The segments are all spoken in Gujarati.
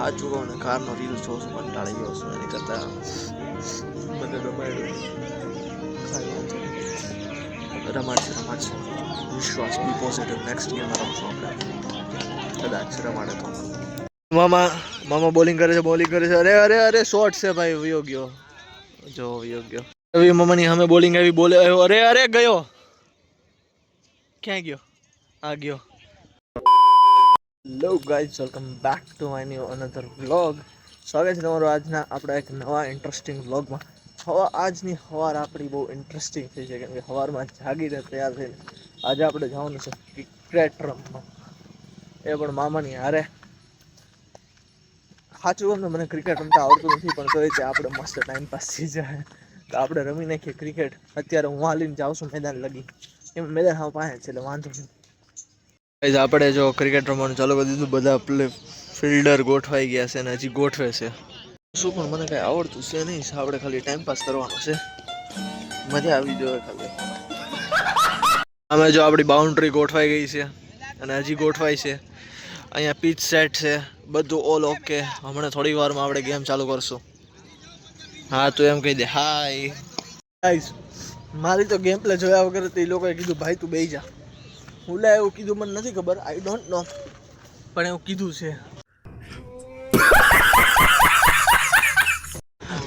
સાચું કહું ને, કારનો રીલ જોઉં છું, કંટાળી ગયો છું, એની કરતાં મને રમાડ્યું. રમાડશે રમાડશે. વિશ્વાસ બી પોઝિટિવ નેક્સ્ટ ગેમમાં રમશું આપણે કદાચ રમાડે મામા મામા બોલિંગ કરે છે બોલિંગ કરે છે. અરે અરે અરે શોર્ટ છે ભાઈ, વયો ગયો. જો, વયો ગયો. એવી મામાની અમે બોલિંગ આવી, બોલે, અરે અરે, ગયો. ક્યાં ગયો? આ ગયો. Hello guys welcome back to my new another vlog સ્વાગત છે તમારું આજના આપણા એક નવા ઇન્ટરેસ્ટિંગ વ્લોગમાં હવા, આજની સવાર આપણી બહુ ઇન્ટરેસ્ટિંગ થઈ છે, કેમ કે હવારમાં જાગીને તૈયાર થઈને આજે આપણે જવાનું છે ક્રિકેટ રમવા એ પણ મામાની હારે. સાચું તો મને ક્રિકેટ રમતા આવડતું નથી, પણ તો એ છે આપણે મસ્ત ટાઈમ પાસ થઈ જાય. તો આપણે રમી નાખીએ ક્રિકેટ. અત્યારે હું હાલીને જાઉં છું મેદાન લગી. એમ મેદાન હા પાસે છે, એટલે વાંધો નહીં ગાઈઝ આપણે જો ક્રિકેટ રમવાનું ચાલુ કરી દીધું, બધા પ્લે ફિલ્ડર ગોઠવાઈ ગયા છે અને હજી ગોઠવે છે. શું પણ મને કાંઈ આવડતું છે નહીં આપણે ખાલી ટાઈમ પાસ કરવાનો છે. મજા આવી જોઈએ ખાલી. અમે જો આપણી બાઉન્ડ્રી ગોઠવાઈ ગઈ છે અને હજી ગોઠવાઈ છે. અહીંયા પીચ સેટ છે, બધું ઓલ ઓકે હમણાં થોડી વારમાં આપણે ગેમ ચાલુ કરશું. હા, તું એમ કહી દે હાય મારી તો ગેમ પ્લે જોયા વગર તે લોકોએ કીધું, ભાઈ, તું બેહી જા. હુલા એવું કીધું મને નથી ખબર. આઈ ડોન્ટ નો પણ એવું કીધું છે.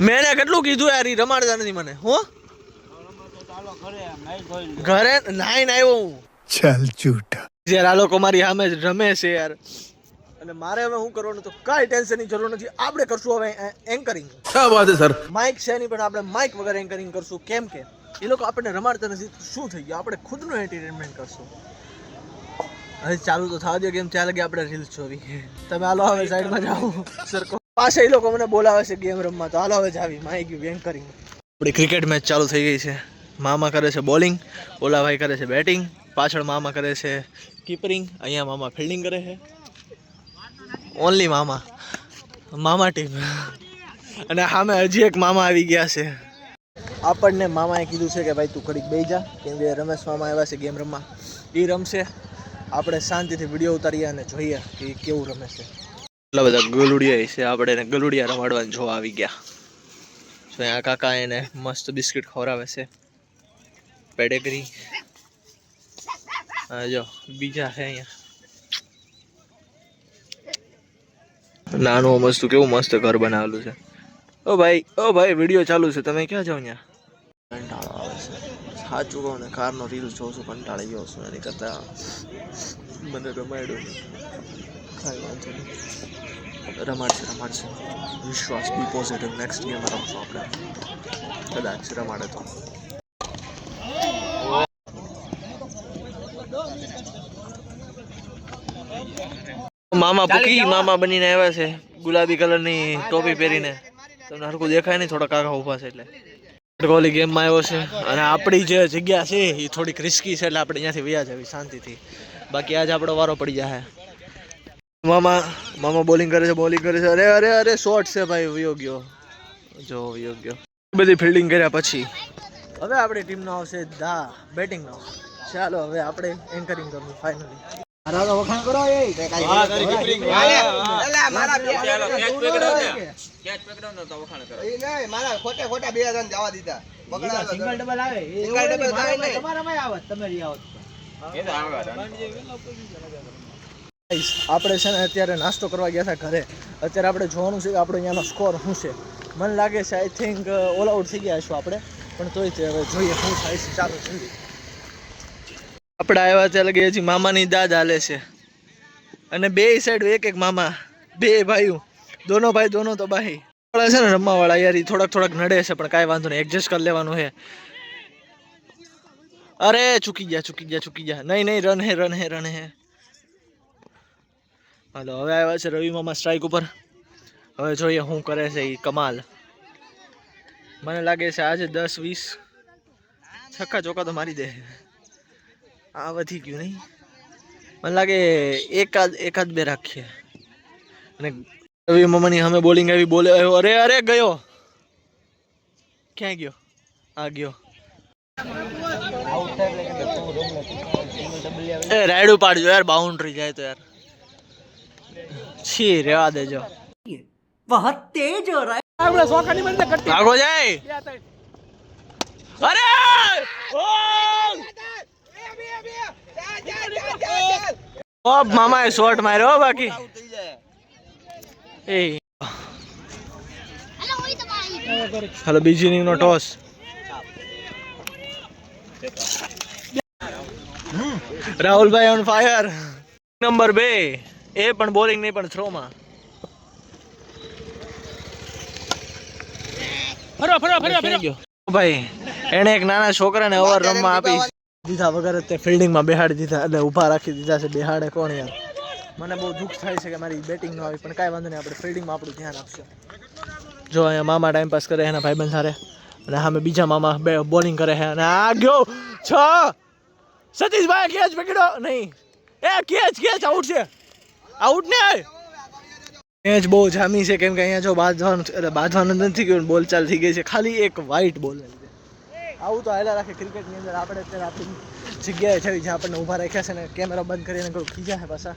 મેં એને કેટલું કીધું યાર એ રમાડતા નથી મને હો? ઘરે નાઈ આવ્યો હું. ચાલ ચૂટા જ્યારે આ લોકો મારી સામે જ રમે છે યાર. અને મારે હવે હું કરવાનું તો કાંઈ ટેન્શનની જરૂર નથી. આપણે કરશું હવે એન્કરિંગ શું વાત છે સર માઇક છે નહીં પણ આપણે માઇક વગર એન્કરિંગ કરશું. કેમ કે એ લોકો આપણને રમાડતા નથી. શું થઈ ગયું? આપણે ખુદનું એન્ટરટેનમેન્ટ કરશું. હવે ચાલુ તો થવા દો કેમ ત્યાં લગી આપણે રીલ્સ જોવી. તમે હાલો હવે સાઈડમાં જાઓ. સરકો પાસે એ લોકો મને બોલાવે છે ગેમ રમવા તો હાલો હવે જાવી. માઇક કરી. આપણી ક્રિકેટ મેચ ચાલુ થઈ ગઈ છે. મામા કરે છે બોલિંગ ઓલા ભાઈ કરે છે બેટિંગ પાછળ મામા કરે છે કીપરિંગ અહીંયા મામા ફિલ્ડિંગ કરે છે. ઓનલી મામા. મામા ટીમ અને સામે હજી એક મામા આવી ગયા છે. આપણને મામાએ કીધું છે કે ભાઈ તું ઘડીક બેહી જા. કેમ કે રમેશ મામા આવ્યા છે ગેમ રમવા. એ રમશે. આપણે શાંતિથી વીડિયો ઉતારીએ અને જોઈએ કે કેવું રમે છે. એટલા બધા ગલુડિયા છે, આપણે એને ગલુડિયા રમાડવા જોવા આવી ગયા. તો અહીંયા કાકા એને મસ્ત બિસ્કિટ ખવડાવે છે. પેડેગરી. જો, બીજા છે અહીંયા. નાનું મસ્ત, કેવું મસ્ત ઘર બનાવેલું છે. ઓ ભાઈ ઓ ભાઈ, વીડિયો ચાલુ છે. તમે ક્યાં જાઓ છે સાચું કહું ને કારનો રીલ જોઉં છું કંટાળી ગયો છું એની કરતાં મને રમાડ્યું કાંઈ વાંધો નહીં. રમાડશે રમાડશે. Vishwas be positive next game રમશું આપણે. કદાચ રમાડે તો. મામા પૂકી મામા બનીને આવ્યા છે ગુલાબી કલરની ટોપી પહેરીને. તમને હરખું દેખાય નહીં થોડા કાકા ઊભા છે એટલે. કોહલી ગેમમાં આવ્યો છે. અને આપણી જે જગ્યા છે એ થોડીક રિસ્કી છે એટલે આપણે અહીંયાથી વ્યા જવી શાંતિથી. બાકી આજ આપણો વારો પડી જાય મામા મામા બોલિંગ કરે છે બોલિંગ કરે છે. અરે અરે અરે શોર્ટ છે ભાઈ યોગ્ય ગયો. જો યોગ્ય ગયો. બધી ફિલ્ડિંગ કર્યા પછી. હવે આપણી ટીમનો આવશે દા બેટિંગનો ચાલો હવે આપણે એન્કરિંગ કરવું ફાઇનલી મારા ખોટે ખોટા બે રન જવા દીધા. સિંગલ ડબલ આવે. સિંગલ ડબલ થાય Guys, આપણે છે ને અત્યારે નાસ્તો કરવા ગયા હતા ઘરે. અત્યારે આપણે જોવાનું છે કે આપણો અહીંયાનો સ્કોર શું છે. મને લાગે છે આઈ થિંક ઓલ આઉટ થઈ ગયા છું આપણે. પણ તોય તે હવે જોઈએ શું થાય છે. ચાલો જલ્દી આપણે આવ્યા ત્યાં લગી હજી મામાની દાદ હાલે છે. અને બે સાઈડ એક એક મામા. બે ભાઈઓ. દોનો ભાઈ, દોનો તો ભાઈ વાળા છે ને રમવા વાળા યાર, ઈ થોડાક થોડાક નડે છે, પણ કાંઈ વાંધો નહીં એડજસ્ટ કરી લેવાનું છે. અરે, ચૂકી ગયા ચૂકી ગયા ચૂકી ગયા. નહીં નહીં રન હે રન હે રન હે. હાલો, હવે આવ્યા છે રવિ મામા સ્ટ્રાઇક ઉપર. હવે જોઈએ શું કરે છે એ કમાલ. મને લાગે છે આજે દસ, વીસ છક્કા ચોક્કા તો મારી દે. આ વધી ગયું નહીં. મને લાગે એકાદ એકાદ બે રાખીએ. અને રવિ મામાની સામે બોલિંગ આવી બોલે અરે અરે ગયો ક્યાં ગયો આ ગયો એ રાયડું પાડજો યાર બાઉન્ડ્રી જાય તો યાર છી રેવા દેજો ભાગો જાય અરે ઓ મામાએ શોટ માર્યો હો બાકી એ હાલો બીજી ઇનિંગ નો ટોસ રાહુલભાઈ ઓન ફાયર નંબર બે. એ પણ બોલિંગ નહીં પણ થ્રો માં. ફરી. ભાઈ એને એક નાના છોકરાને ઓવર રમવા આપી. દીધા વગર તે ફિલ્ડિંગમાં બેહાડી દીધા. એટલે ઊભા રાખી દીધા છે. બેહાડે કોણ યાર? મને બહુ દુઃખ થાય છે કે મારી બેટિંગ ન આવી પણ કાંઈ વાંધો નહીં, આપણે ફિલ્ડિંગમાં આપણું ધ્યાન આપશું. જો અહીંયા મામા ટાઈમ પાસ કરે એના ભાઈબંધ સારે અને સામે બીજા મામા બે બોલિંગ કરે છે. અને આ ગયો, છ! સતીશભાઈ કેચ પકડ્યો નહીં. એ કેચ કેચ આઉટ છે. આઉટ ને? મેચ બહુ જામી છે, કેમ કે અહીંયા જો બાંધવાનું એટલે બાંધવાનું નથી ગયું, બોલ ચાલ થઈ ગઈ છે. ખાલી એક વાઇટ બોલ આવું તો હાલ્યા રાખે ક્રિકેટની અંદર. આપણે અત્યારે આપણી જગ્યાએ છે જ્યાં આપણને ઊભા રાખ્યા છે ને કેમેરા બંધ કરીને કોઈ ખીજા છે પાછા.